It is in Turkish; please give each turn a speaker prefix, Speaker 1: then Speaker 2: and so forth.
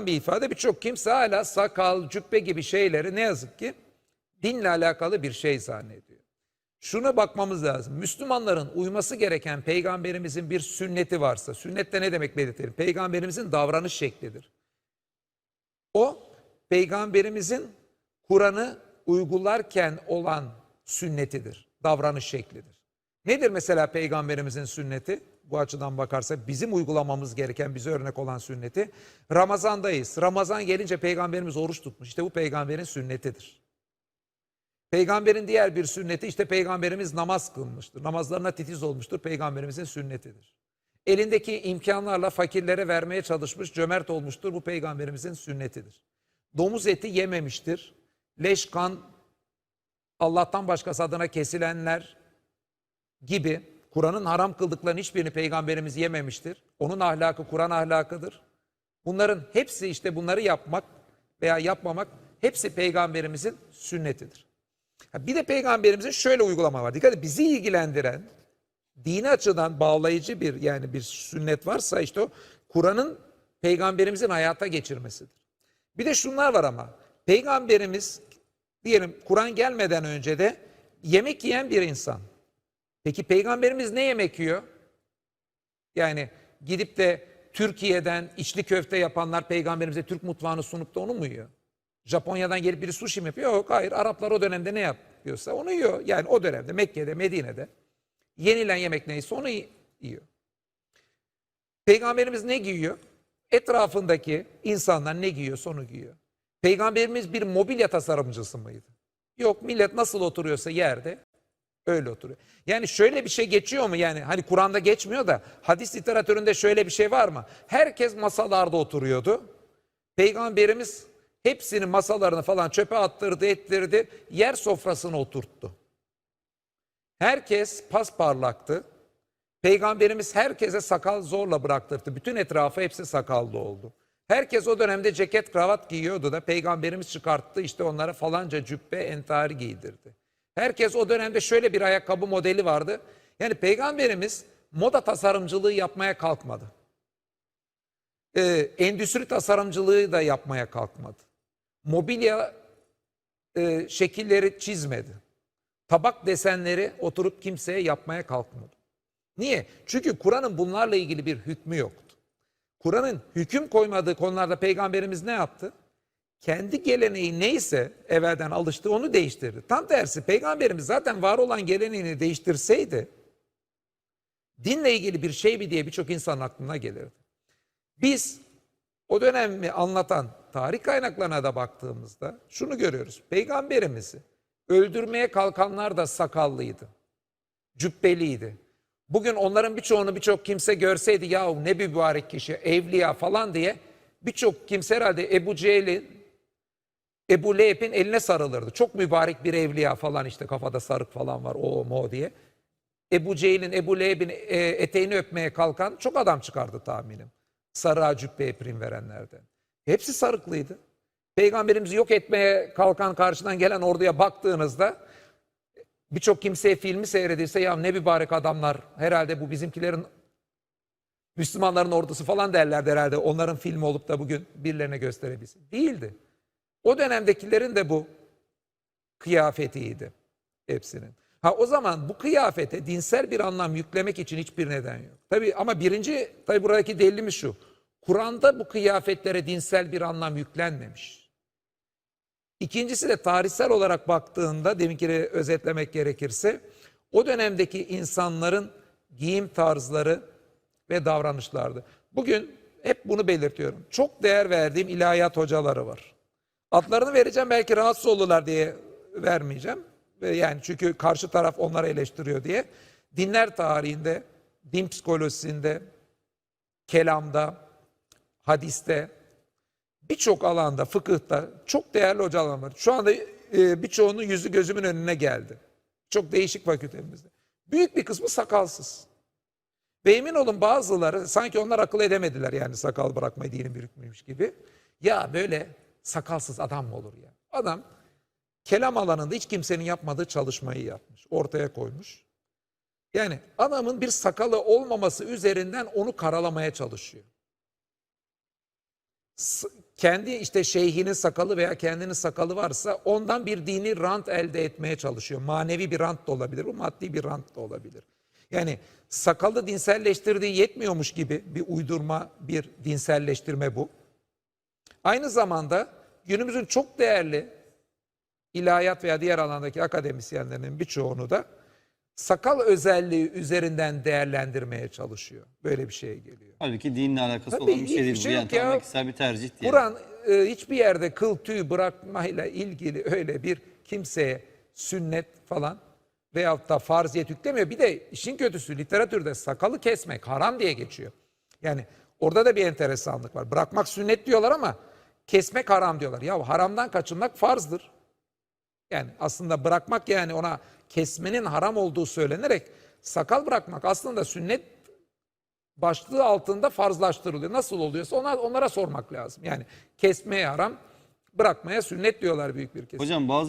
Speaker 1: bir ifade birçok kimse hala sakal, cübbe gibi şeyleri ne yazık ki dinle alakalı bir şey zannediyor. Şuna bakmamız lazım. Müslümanların uyması gereken peygamberimizin bir sünneti varsa, sünnette ne demek belirtelim? Peygamberimizin davranış şeklidir. O peygamberimizin Kur'an'ı uygularken olan sünnetidir, davranış şeklidir. Nedir mesela peygamberimizin sünneti? Bu açıdan bakarsa bizim uygulamamız gereken bize örnek olan sünneti. Ramazandayız. Ramazan gelince peygamberimiz oruç tutmuş. İşte bu peygamberin sünnetidir. Peygamberin diğer bir sünneti işte peygamberimiz namaz kılmıştır. Namazlarına titiz olmuştur. Peygamberimizin sünnetidir. Elindeki imkanlarla fakirlere vermeye çalışmış, cömert olmuştur. Bu peygamberimizin sünnetidir. Domuz eti yememiştir. Leş kan Allah'tan başkası adına kesilenler gibi Kur'an'ın haram kıldıklarının hiçbirini peygamberimiz yememiştir. Onun ahlakı Kur'an ahlakıdır. Bunların hepsi işte bunları yapmak veya yapmamak hepsi peygamberimizin sünnetidir. Bir de peygamberimizin şöyle uygulama var. Dikkat edin bizi ilgilendiren dini açıdan bağlayıcı bir yani bir sünnet varsa işte o Kur'an'ın peygamberimizin hayata geçirmesidir. Bir de şunlar var ama peygamberimiz diyelim Kur'an gelmeden önce de yemek yiyen bir insan. Peki peygamberimiz ne yemek yiyor? Yani gidip de Türkiye'den içli köfte yapanlar peygamberimize Türk mutfağını sunup da onu mu yiyor? Japonya'dan gelip biri sushi mi yapıyor? Yok hayır Araplar o dönemde ne yapıyorsa onu yiyor. Yani o dönemde Mekke'de Medine'de yenilen yemek neyse onu yiyor. Peygamberimiz ne giyiyor? Etrafındaki insanlar ne giyiyorsa onu giyiyor. Peygamberimiz bir mobilya tasarımcısı mıydı? Yok millet nasıl oturuyorsa yerde öyle oturuyor. Yani şöyle bir şey geçiyor mu yani hani Kur'an'da geçmiyor da hadis literatüründe şöyle bir şey var mı? Herkes masalarda oturuyordu. Peygamberimiz hepsinin masalarını falan çöpe attırdı ettirdi yer sofrasına oturttu. Herkes pasparlaktı. Peygamberimiz herkese sakal zorla bıraktırdı. Bütün etrafı hepsi sakallı oldu. Herkes o dönemde ceket kravat giyiyordu da peygamberimiz çıkarttı işte onlara falanca cübbe entari giydirdi. Herkes o dönemde şöyle bir ayakkabı modeli vardı. Yani peygamberimiz moda tasarımcılığı yapmaya kalkmadı. Ee, endüstri tasarımcılığı da yapmaya kalkmadı. Mobilya e, şekilleri çizmedi. Tabak desenleri oturup kimseye yapmaya kalkmadı. Niye? Çünkü Kur'an'ın bunlarla ilgili bir hükmü yoktu. Kur'an'ın hüküm koymadığı konularda peygamberimiz ne yaptı? Kendi geleneği neyse evvelden alıştı onu değiştirdi. Tam tersi peygamberimiz zaten var olan geleneğini değiştirseydi dinle ilgili bir şey mi diye birçok insanın aklına gelirdi. Biz o dönemi anlatan tarih kaynaklarına da baktığımızda şunu görüyoruz. Peygamberimizi öldürmeye kalkanlar da sakallıydı. Cübbeliydi. Bugün onların birçoğunu birçok kimse görseydi ya ne mübarek kişi evliya falan diye birçok kimse herhalde Ebu Cehil'in Ebu Leheb'in eline sarılırdı. Çok mübarek bir evliya falan işte kafada sarık falan var o mo diye. Ebu Cehil'in Ebu Leheb'in e, eteğini öpmeye kalkan çok adam çıkardı tahminim. Sarığa cübbeye prim verenlerden. Hepsi sarıklıydı. Peygamberimizi yok etmeye kalkan karşıdan gelen orduya baktığınızda birçok kimseye filmi seyredilse ya ne mübarek adamlar herhalde bu bizimkilerin Müslümanların ordusu falan derlerdi herhalde onların filmi olup da bugün birilerine gösterebilsin. Değildi. O dönemdekilerin de bu kıyafetiydi hepsinin. Ha o zaman bu kıyafete dinsel bir anlam yüklemek için hiçbir neden yok. Tabii ama birinci tabii buradaki delilimiz şu. Kur'an'da bu kıyafetlere dinsel bir anlam yüklenmemiş. İkincisi de tarihsel olarak baktığında deminki özetlemek gerekirse o dönemdeki insanların giyim tarzları ve davranışlardı. Bugün hep bunu belirtiyorum. Çok değer verdiğim ilahiyat hocaları var. Adlarını vereceğim belki rahatsız olurlar diye vermeyeceğim. Ve yani çünkü karşı taraf onları eleştiriyor diye. Dinler tarihinde, din psikolojisinde, kelamda, hadiste, birçok alanda, fıkıhta çok değerli hocalar var. Şu anda e, birçoğunun yüzü gözümün önüne geldi. Çok değişik fakültemizde. Büyük bir kısmı sakalsız. Ve emin olun bazıları sanki onlar akıl edemediler yani sakal bırakmayı dinin bir hükmüymüş gibi. Ya böyle sakalsız adam mı olur ya? Adam kelam alanında hiç kimsenin yapmadığı çalışmayı yapmış. Ortaya koymuş. Yani adamın bir sakalı olmaması üzerinden onu karalamaya çalışıyor. S- kendi işte şeyhinin sakalı veya kendinin sakalı varsa ondan bir dini rant elde etmeye çalışıyor. Manevi bir rant da olabilir, bu maddi bir rant da olabilir. Yani sakalı dinselleştirdiği yetmiyormuş gibi bir uydurma, bir dinselleştirme bu. Aynı zamanda günümüzün çok değerli ilahiyat veya diğer alandaki akademisyenlerin birçoğunu da sakal özelliği üzerinden değerlendirmeye çalışıyor. Böyle bir şeye geliyor.
Speaker 2: Halbuki dinle alakası
Speaker 1: Tabii
Speaker 2: olan bir şey değil.
Speaker 1: şey
Speaker 2: bu.
Speaker 1: yok
Speaker 2: Yani
Speaker 1: ya.
Speaker 2: tamamen kişisel bir tercih diye.
Speaker 1: Kur'an e, hiçbir yerde kıl tüy bırakmayla ilgili öyle bir kimseye sünnet falan veyahut da farziyet yüklemiyor. Bir de işin kötüsü literatürde sakalı kesmek haram diye geçiyor. Yani orada da bir enteresanlık var. Bırakmak sünnet diyorlar ama kesmek haram diyorlar. Ya haramdan kaçınmak farzdır. Yani aslında bırakmak yani ona kesmenin haram olduğu söylenerek sakal bırakmak aslında sünnet başlığı altında farzlaştırılıyor. Nasıl oluyorsa ona, onlara sormak lazım. Yani kesmeye haram, bırakmaya sünnet diyorlar büyük bir kesim.
Speaker 2: Hocam bazı